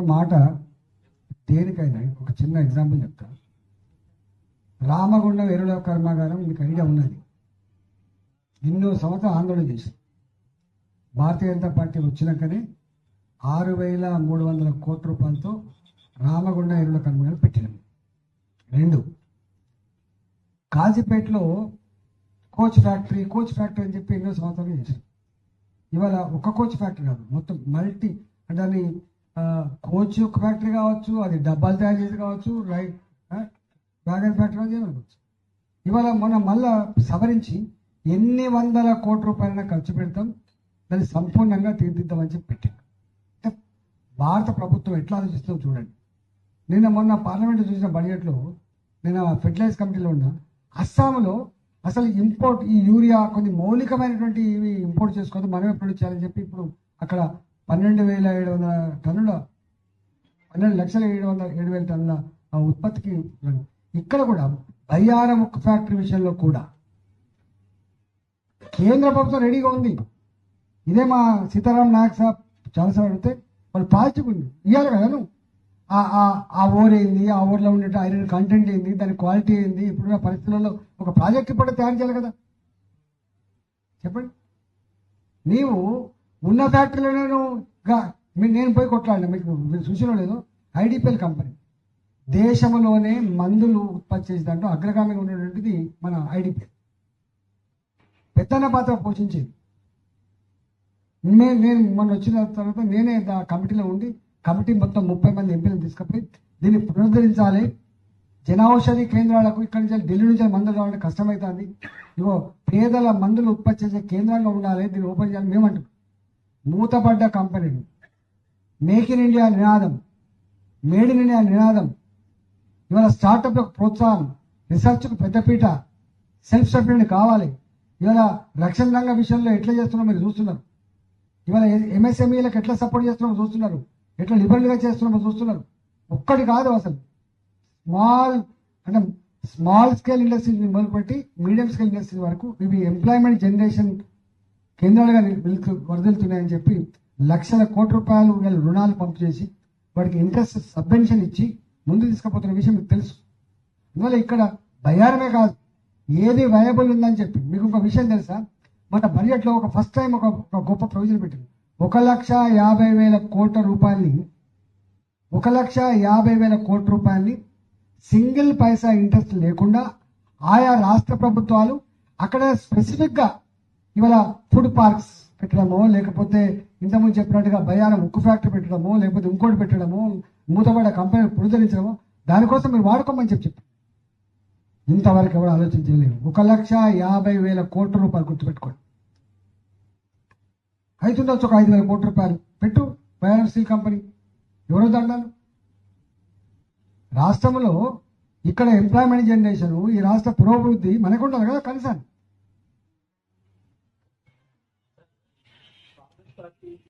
మాట దేనికైనా ఒక చిన్న ఎగ్జాంపుల్ చెప్తా. రామగుండం ఎరువుల కర్మాగారం మీకు ఐడియా ఉన్నది. ఎన్నో సంవత్సరం ఆందోళన చేసి భారతీయ జనతా పార్టీ వచ్చినాకనే ఆరు వేల మూడు వందల కోట్ల రూపాయలతో రామగుండ ఎరువుల కర్మాగారం పెట్టిన. రెండు కాజీపేటలో కోచ్ ఫ్యాక్టరీ కోచ్ ఫ్యాక్టరీ అని చెప్పి ఎన్నో సంవత్సరాలు చేశారు ఇవాళ ఒక కోచ్ ఫ్యాక్టరీ కాదు మొత్తం మల్టీ దాన్ని కోచ్ ఒక ఫ్యాక్టరీ కావచ్చు అది డబ్బాలు తయారు చేసి కావచ్చు రైట్ డ్రాగన్ ఫ్యాక్టరీ అని చేయవచ్చు ఇవాళ మనం మళ్ళా సవరించి ఎన్ని వందల కోట్ల రూపాయలైనా ఖర్చు పెడతాం దాన్ని సంపూర్ణంగా తీర్దిద్దామని చెప్పి పెట్టాం. అంటే భారత ప్రభుత్వం ఎట్లా ఆలోచిస్తుందో చూడండి. నిన్న మొన్న పార్లమెంట్ చూసిన బడ్జెట్లో నేను ఫెర్టిలైజ్ కమిటీలో ఉన్నా అస్సాంలో అసలు ఇంపోర్ట్ ఈ యూరియా కొన్ని మౌలికమైనటువంటి ఇవి ఇంపోర్ట్ చేసుకోవద్దు మనమే ప్రొడ్యూస్ చేయాలని చెప్పి ఇప్పుడు అక్కడ పన్నెండు వేల ఏడు వందల టన్నుల పన్నెండు లక్షల ఏడు వందల ఏడు వేల టన్నుల ఆ ఉత్పత్తికి ఇక్కడ కూడా బయ్యారం ఉక్కు ఫ్యాక్టరీ విషయంలో కూడా కేంద్ర ప్రభుత్వం రెడీగా ఉంది. ఇదే మా సీతారాం నాయక్ సాబ్ చాలాసార్లు అడిగితే వాళ్ళు పాజిటివ్ ఉంది. ఇవ్వాలి కదా నువ్వు. ఆ ఆ- ఆ ఓర్ ఏంది? ఆ ఓర్లో ఉండే ఐరన్ కంటెంట్ ఏంది? దాని క్వాలిటీ ఏంది? ఇప్పుడున్న పరిస్థితులలో ఒక ప్రాజెక్ట్ ఇప్పుడు తయారు చేయాలి కదా. చెప్పండి. నీవు ఉన్న ఫ్యాక్టరీలో నేను నేను పోయి కొట్లాడిన మీకు మీరు లేదు. IDPL company. దేశంలోనే మందులు ఉత్పత్తి చేసే దాంట్లో అగ్రగామిగా ఉన్నటువంటిది మన ఐడిపిఎల్. పెద్దన్న పాత్ర పోషించింది. నేను నేను మొన్న వచ్చిన తర్వాత నేనే ఆ కమిటీలో ఉండి కమిటీ మొత్తం ముప్పై మంది ఎంపీలను తీసుకుపోయి దీన్ని పునరుద్ధరించాలి. జనౌషధి కేంద్రాలకు ఇక్కడి నుంచి ఢిల్లీ నుంచి మందులు కావాలంటే కష్టమవుతుంది ఇగో పేదల మందులు ఉత్పత్తి చేసే కేంద్రంగా ఉండాలి దీన్ని ఓపెన్ చేయాలి మేమంటాం మూతపడ్డ కంపెనీలు మేక్ ఇన్ ఇండియా నినాదం. మేడ్ ఇన్ ఇండియా నినాదం. ఇవాళ స్టార్టప్లకు ప్రోత్సాహం. రీసెర్చ్కు పెద్దపీట. సెల్ఫ్ సఫిషియెంట్ కావాలి. ఇవాళ రక్షణ రంగ విషయంలో ఎట్లా చేస్తున్నారో మీరు చూస్తున్నారు. ఇవాళ ఎంఎస్ఎంఈలకు ఎట్లా సపోర్ట్ చేస్తున్నామో చూస్తున్నారు. ఎట్లా లిబరల్గా చేస్తున్నామో చూస్తున్నారు. ఒక్కటి కాదు అసలు. స్మాల్ అంటే స్మాల్ స్కేల్ ఇండస్ట్రీని మొదలుపెట్టి మీడియం స్కేల్ ఇండస్ట్రీ వరకు ఇవి ఎంప్లాయ్మెంట్ జనరేషన్ కేంద్రాలుగా వెళ్తూ వరదలుతున్నాయని చెప్పి లక్షల కోట్ల రూపాయలు వీళ్ళు రుణాలు పంపు చేసి వాడికి ఇంట్రెస్ట్ సబ్వెన్షన్ ఇచ్చి ముందు తీసుకుపోతున్న విషయం మీకు తెలుసు. అందువల్ల ఇక్కడ బయారమే కాదు ఏది వయబుల్ ఉందని చెప్పి మీకు ఒక విషయం తెలుసా? మన బడ్జెట్లో ఒక ఫస్ట్ టైం ఒక ఒక గొప్ప ప్రొవిజన్ పెట్టింది. ఒక లక్ష యాభై వేల కోట్ల రూపాయల్ని ఒక లక్ష యాభై వేల కోట్ల రూపాయల్ని సింగిల్ పైసా ఇంట్రెస్ట్ లేకుండా ఆయా రాష్ట్ర ప్రభుత్వాలు అక్కడ స్పెసిఫిక్గా ఇవాళ ఫుడ్ పార్క్స్ పెట్టడమో లేకపోతే ఇంతకుముందు చెప్పినట్టుగా బయారం ఉక్కు ఫ్యాక్టరీ పెట్టడమో లేకపోతే ఇంకోటి పెట్టడమో మూతపడ్డ కంపెనీ పునరుద్ధరించడమో దానికోసం మీరు వాడుకోమని చెప్పి చెప్పి ఇంతవరకు ఎవరు ఆలోచించలేరు ఒక లక్ష యాభై వేల కోట్ల రూపాయలు గుర్తుపెట్టుకోండి. అవుతుండొచ్చు ఒక ఐదు వేల కోట్ల రూపాయలు పెట్టు బయారం స్టీల్ కంపెనీ. ఎవరో దండాలు? రాష్ట్రంలో ఇక్కడ ఎంప్లాయ్మెంట్ జనరేషన్ ఈ రాష్ట్ర పురోభివృద్ధి మనకు ఉండాలి కదా para que